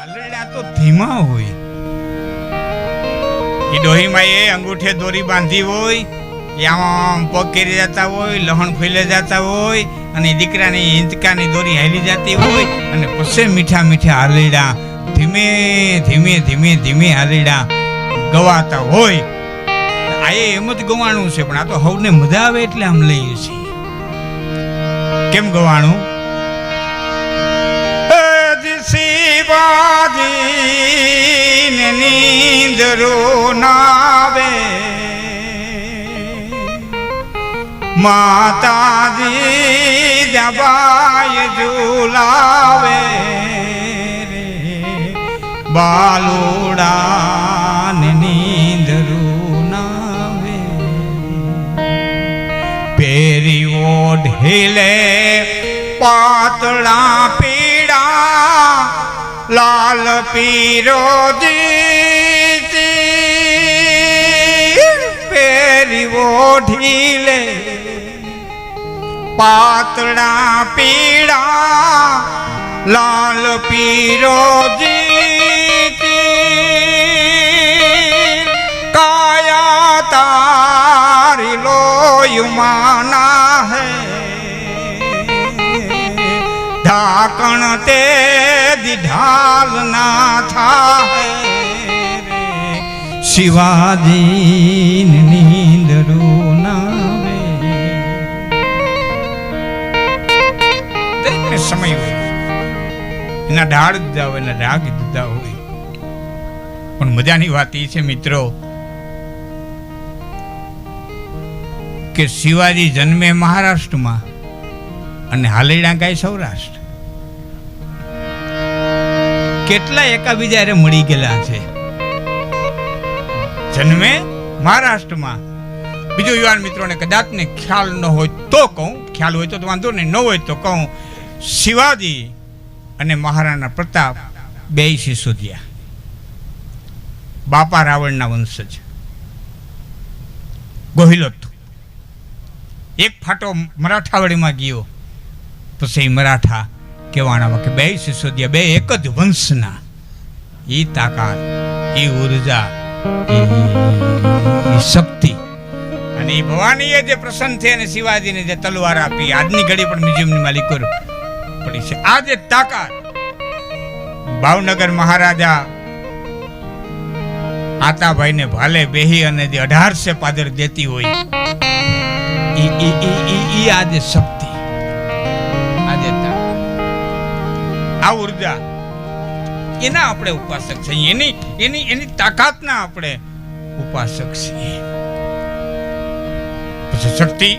આલરડા ધીમા હોય. એ ડોહીમાં એ અંગૂઠે દોરી બાંધી હોય, એ આમ પગ કરી જતા હોય, લહણ ફૂલે જતા હોય, અને દીકરાની હિંચકાની દોરી હાલી જતી હોય, અને પછી મીઠા મીઠા હાલરડા ધીમે ધીમે ધીમે ધીમે હાલરડા ગવાતા હોય. આ એમ જ ગવાણું છે, પણ આ તો હવને મજા આવે એટલે આમ લઈએ છીએ. કેમ ગવાણું? શિવાજી નીંદરો નાવે. માતાજી જબાય ઝુલાવે બાલુડા નીંદરો નાવે. પેરી ઓઢીલે પાતળા લાલ પીરો પેરી ઓઢીલે પાતળા પીડા લાલ પીરો કાયા તારી લોયુમાના હે. ઢાકણ તે ના થાય રે. શિવાજી નીંદરો નાવે દરેકને સમય હોય. એના ઢાળ દીધા હોય, એના રાગ દીધા હોય. પણ મજાની વાત એ છે મિત્રો, કે શિવાજી જન્મે મહારાષ્ટ્રમાં અને હાલેડા ગાય સૌરાષ્ટ્ર. કેટલા એકાબીજા મળી ગયેલા છે. જન્મે મહારાષ્ટ્રમાં. બીજો યુવાન મિત્રોને કદાચ ને ખ્યાલ ન હોય તો કહું, ખ્યાલ હોય તો વાંધો નહીં, ન હોય તો કહું, શિવાજી અને મહારાણા પ્રતાપ બે સિસોદિયા બાપા રાવણના વંશજ. ગોહિલોત એક ફાટો મરાઠાવાડીમાં ગયો, પછી મરાઠા કહેવાણામાં કે બે સિસોદિયા, બે એક જ વંશના. એ તાકાત એ ઊર્જા એ- શક્તિ. અને એ ભવાનીએ જે પ્રસન્ન છે અને શિવાજીને જે તલવાર આપી, આજની ઘડી પણ મ્યુઝિયમની માલિક પડી છે આ જે તાકાત, ભાવનગર મહારાજા આતાભાઈને ભાલે બેહી અને જે અઢારસે પાદર દેતી હોય, ઈ ઈ શક્તિ આજે તાકાત આ ઊર્જા. એના આપણે ઉપાસક છીએ. એની એની એની તાકાતના આપણે ઉપાસક છીએ. પછી શક્તિ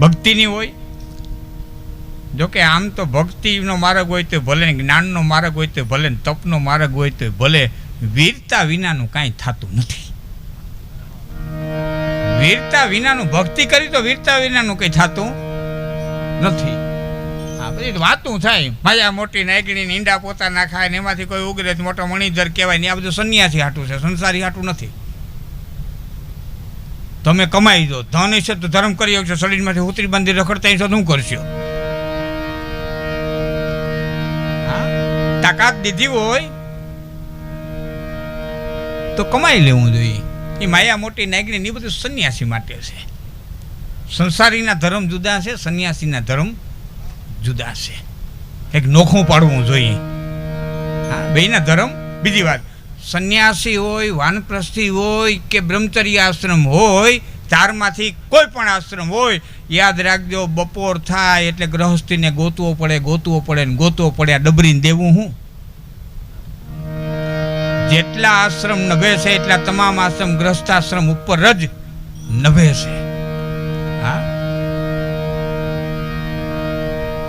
ભક્તિની હોય. જોકે આમ તો ભક્તિનો માર્ગ હોય તો ભલે જ્ઞાનનો માર્ગ હોય તો ભલે તપનો માર્ગ હોય તો ભલે. વીરતા વિનાનું કાંઈ થતું નથી. વીરતા વિનાનું ભક્તિ કરી તો વીરતા વિનાનું કંઈ થતું નથી. બધી વાતું થાય. માયા મોટી નાગણી ઈંડા પોતા ના ખાય ને એમાંથી કોઈ ઉગરે મોટો મણિધર કહેવાય ને આ બધું સંન્યાસી હાટું છે. સંસારી હાટું નથી. તમે કમાઈ દો. ધન હશે તો ધર્મ કરી શકશો શરીરમાંથી ઉતરી બાંધી રખડતા હશો શું કરશો? તાકાત દીધી હોય તો કમાઈ લેવું જોઈએ. એ માયા મોટી નાગણી ને બધું સંન્યાસી માટે છે. સંસારીના ધર્મ જુદા છે, સંન્યાસીના ધર્મ જુદા છે. એક નોખું પાડવું જોઈએ. હા બેના ધર્મ. બીજી વાત, સંન્યાસી હોય, વાનપ્રસ્થી હોય કે બ્રહ્મચર્ય આશ્રમ હોય, ચારમાંથી કોઈ પણ આશ્રમ હોય, યાદ રાખજો, બપોર થાય એટલે ગ્રહસ્થીને ગોતવો પડે ગોતવો પડે ને ગોતવો પડે, આ ડબરીને દેવું હું? જેટલા આશ્રમ નભે છે, એટલા તમામ આશ્રમ ગ્રસ્તાશ્રમ ઉપર જ નભે છે. હા?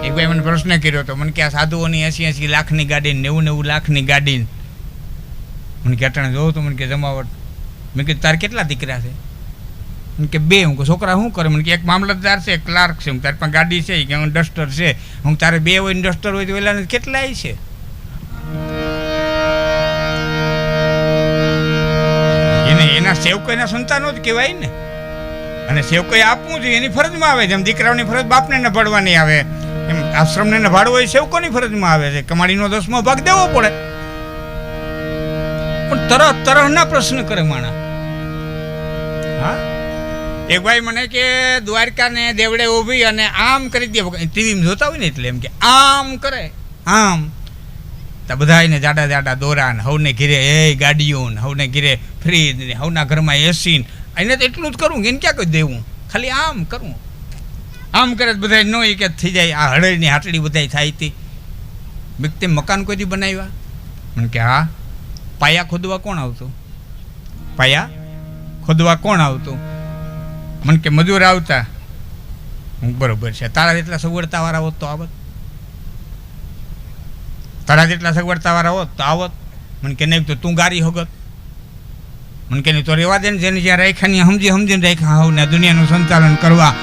એક ભાઈ મને પ્રશ્ન કર્યો હતો મને કે આ સાધુઓની એસી એસી લાખની ગાડી નેવું નેવું લાખની ગાડી મને કે અટાણે જોઉં તો મને કે જમાવટ. મેં કીધું, તારે કેટલા દીકરા છે? મને કે, બે. હું છોકરા શું કરે? મને કે, એક મામલતદાર છે, એક ક્લાર્ક છે. હું તારી પાસે ગાડી છે કે હું ડસ્ટર છે. હું તારે બે હોય ને ડસ્ટર હોય તો પેલા કેટલાય છે? એને, એના સેવકોના સંતાનો જ કહેવાય ને. અને સેવકોએ આપવું જોઈએ, એની ફરજમાં આવે જેમ દીકરાઓની ફરજ બાપને ન ભળવાની આવે. આશ્રમને નભાડવો ભાડું હોય સેવકોની ફરજમાં આવે છે? કમાડીનો દસમો ભાગ દેવો પડે. પણ તરહ તરહના પ્રશ્ન કરે માણા. હા? એક ભાઈ મને કે, દ્વારકાને દેવડે ઊભી અને આમ કરી દે. ટીવીમાં જોતા હોય ને એટલે એમ કે, આમ કરે. આમ. તો બધાને જાડા જાડા દોરા ને હવને ઘીરે, એ ગાડીઓ ને હવને ઘીરે ફ્રીજ ને હવના ઘરમાં એસી ને. એને તો એટલું જ કરું કે એને ક્યાં કહી દેવું? ખાલી આમ કરું. આમ કરે તો બધા નો કે થઈ જાય. આ હળેની હાટડી બધા થાય હતી વ્યક્તિ મકાન કોઈ બનાવ્યા? મને કે, હા. પાયા ખોદવા કોણ આવતું? પાયા ખોદવા કોણ આવતું? મને કે, મજૂર આવતા. હું, બરોબર છે. તારા જેટલા સગવડતાવાળા હોત તો આવત. તારા જેટલા સગવડતાવાળા હોત તો આવત. મને કે, નહીં, તો તું ગારી હોગત. મને કે, નહીં, તો રેવા દે ને જેને જ્યાં રાખ્યા ને સમજી, સમજીને રાખ્યા. હવ ને દુનિયાનું સંચાલન કરવા.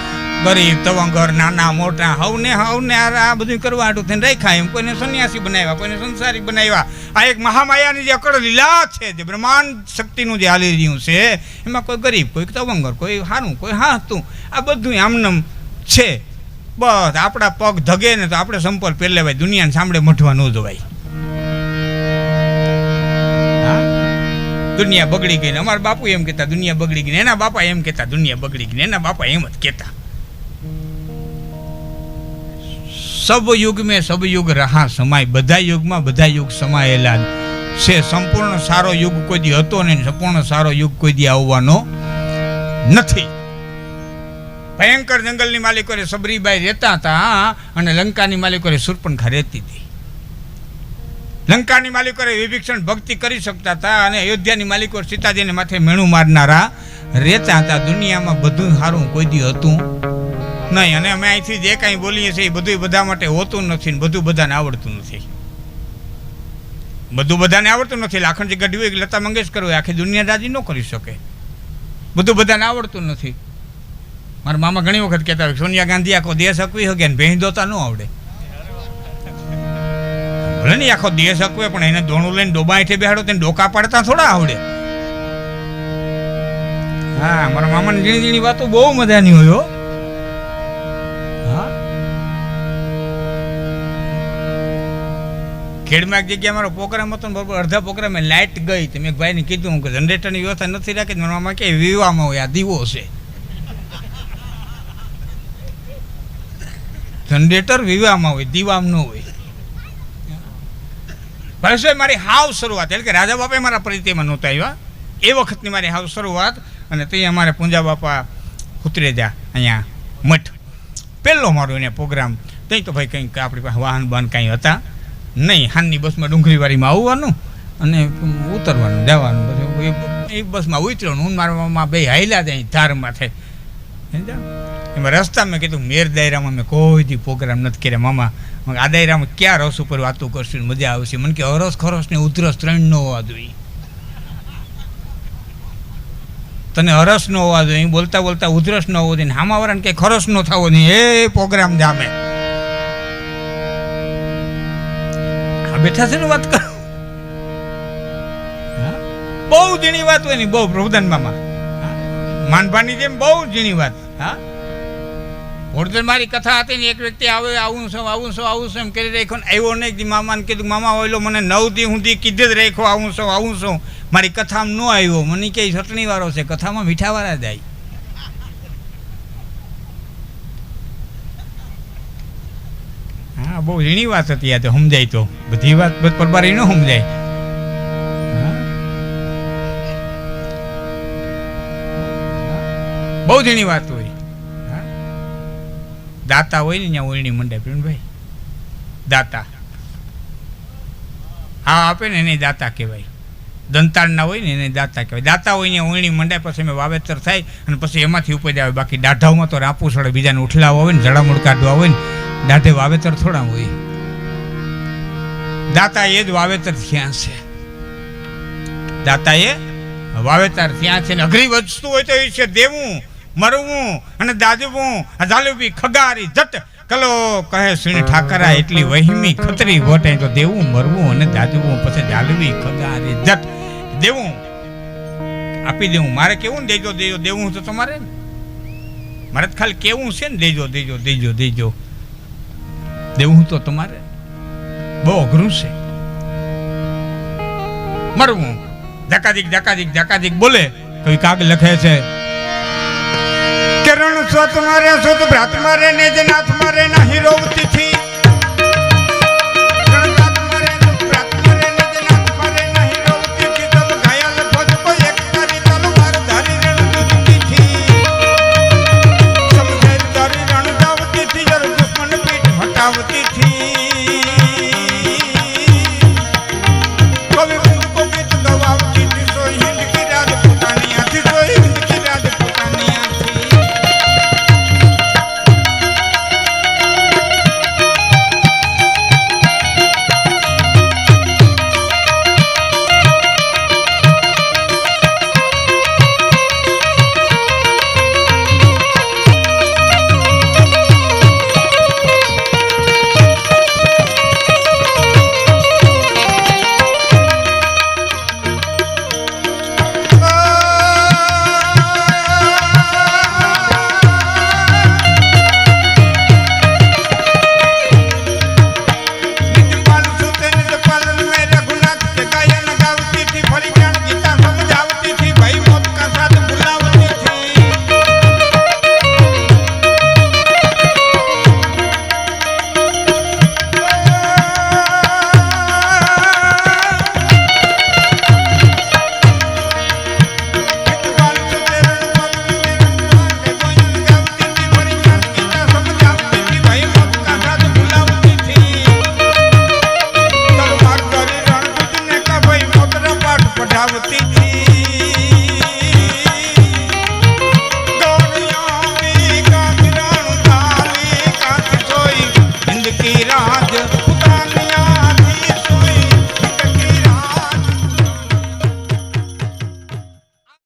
ગરીબ તવંગર, નાના, મોટા, હવને હવને આ આ બધું કરવા હાટું થઈને રાખ્યા એમ. કોઈને સન્યાસી બનાવ્યા, કોઈને સંસારી બનાવ્યા. આ એક મહામાયાની જે અકળ લીલા છે, જે બ્રહ્માંડ શક્તિનું જે હાલી રહ્યું છે, એમાં કોઈ ગરીબ, કોઈ તવંગર, કોઈ હારું, કોઈ હાતું આ બધું આમનમ છે. બસ આપણા પગ ધગે ને તો આપણે સંપલ પહેલે ભાઈ દુનિયાને સાંભળે મઠવા ન જવાય. દુનિયા બગડી ગઈ ને અમારા બાપુ એમ કહેતા, દુનિયા બગડી ગઈ ને એના બાપા એમ કહેતા, દુનિયા બગડી ગઈ ને એના બાપા એમ જ કહેતા. સબ યુગ મેં સબ યુગ રહા સમાય. બધા યુગમાં બધા યુગ સમાયેલા છે સંપૂર્ણ સારો યુગ કોઈ દી હતો ને સંપૂર્ણ સારો યુગ કોઈ દી આવવાનો નથી. ભયંકર જંગલની માલિકોને સબરીબાઈ રહેતા હતા અને લંકાની માલિકોને સુરપણખા રહેતી હતી. લંકાની માલિકોએ વિભીક્ષણ ભક્તિ કરી શકતા હતા અને અયોધ્યાની માલિકો સીતાજીને માથે મેણું મારનારા રહેતા હતા. દુનિયામાં બધું સારું કોઈ દી હતું નહીં, અને અમે અહીંથી જે કાંઈ બોલીએ છીએ એ બધું બધા માટે હોતું નથી ને બધું બધાને આવડતું નથી. બધું બધાને આવડતું નથી. લાખણજી ગઢવી કે લતા મંગેશકર હોય, આખી દુનિયા રાજી ન કરી શકે. બધું બધાને આવડતું નથી. મારા મામા ઘણી વખત કહેતા હોય સોનિયા ગાંધી આખો દેશ હકવી શકે ને ભેંસ દોતા ન આવડે. ભલે નહીં આખો દેશ હકવે પણ એને દોણું લઈને ડોબા હેઠે બેહાડો તેને ડોકા પાડતા થોડા આવડે. હા, મારા મામાની ઝીણી ઝીણી વાતો બહુ મજાની હોય હા. ખેડમાં એક જગ્યાએ મારો પ્રોગ્રામ હતો બરોબર, અડધા પ્રોગ્રામે લાઇટ ગઈ તો મેં ભાઈને કીધું કે જનરેટરની વ્યવસ્થા નથી રાખી મારા મામા કે વિવાહમાં હોય, આ દીવો છે. જનરેટર વિવાહમાં હોય દીવામ ન હોય. ભાઈ મારી હાવ શરૂઆત, એટલે કે રાજા બાપા મારા પરિચયમાં નહોતા આવ્યા. એ વખતની મારી હાવ શરૂઆત, અને તે અમારે પૂંજા બાપા ઉતરેજા અહીંયા મઠ. પહેલો મારો એને પ્રોગ્રામ ત્યાં તો ભાઈ કંઈક આપણી પાસે વાહન બાહન કાંઈ હતા. નહીં હાનની બસમાં ડુંગળીવાળીમાં આવવાનું અને ઉતરવાનું, જવાનું પછી એ- બસમાં ઉતર્યો હું મારા મામા બે હાલ્યા ત્યાં ધારમાં સમજ્યા? એમાં રસ્તા મેં કીધું, મેર દાયરામાં મેં કોઈ દી પ્રોગ્રામ નથી કર્યા, મામા. આ દાયરામાં ક્યાં રસ ઉપર વાતો કરશું મજા આવશે? મને કે હરસ ખરસ ને ઉધરસ ત્રણ ન હોવા જોઈએ. તને હરસ ન હોવા જોઈએ. બોલતા બોલતા ઉધરસ ન હોવો જોઈએ હામાવાળાને કે ખરસ ન થવો જોઈએ. એ પ્રોગ્રામ જામે. બેઠા વાત કરો. બહુ ઝીણી વાત હોય ને, બહુ, પ્રભુદાન મામા. હા? માનભાની જેમ બહુ ઝીણી વાત. હા? ઓળધર મારી કથા હતી ને, એક વ્યક્તિ આવે, આવું છું આવું છું આવું છું એમ કરી રાખ્યો ને, આવ્યો નહીં કે મામાને કીધું, મામા, ઓયલો, મને નવ દી સુધી કીધે જ રાખ્યો, આવું છું આવું છું મારી કથામાં ન આવ્યો. મને કે ચટણી વાળો છે, કથામાં મીઠાવાળા જાય હા, બહુ ઝીણી વાત હતી આ તો, સમજાય તો. બધી વાત પરબારી ન સમજાય. બહુ ઝીણી વાત હોય. દાતા હોય ને ત્યાં ઓળણી મંડે પ્રેમભાઈ દાતા. હા, આપે ને એને દાતા કહેવાય. દંતાળના હોય ને એને દાતા કહેવાય. દાતા હોય ને ઓળણી મંડાય પછી અમે વાવેતર થાય, અને પછી એમાંથી ઉપજ આવે. બાકી દાઢાઓમાં તો રાપું સડે બીજાને ઉઠલાવા હોય ને જડામૂળ કાઢવા હોય ને. દાઢે વાવેતર થોડા હોય. દાતા એ જ વાવેતર થયા છે. દાતા એ વાવેતર થયા છે અઘરી વધતું હોય તો એ છે દેવું, મરવું અને દાદવું ઝાલવી ખગારી જટ. કલો કહે શ્રી ઠાકરા, એટલી વહીમી ખતરી વટે. તો દેવું, મરવું અને દાદવું પછી ઝાલવી ખગારી જટ. દેવું. આપી દેવું. મારે કેવું ને દેજો દેજો. દેવું તો તમારે. મારે ખાલી કેવું છે ને દેજો દેજો દેજો દેજો. દેવું તો તમારે. બહુ અઘરું છે. મરવું ધકાધિક ધકાધિક ધકાધિક બોલે, કોઈ કાગ લખે છે. કિરણ સ્વત મારે સુત ભ્રાત મારે ને જ નાથ મારે, ના હીરો તિથિ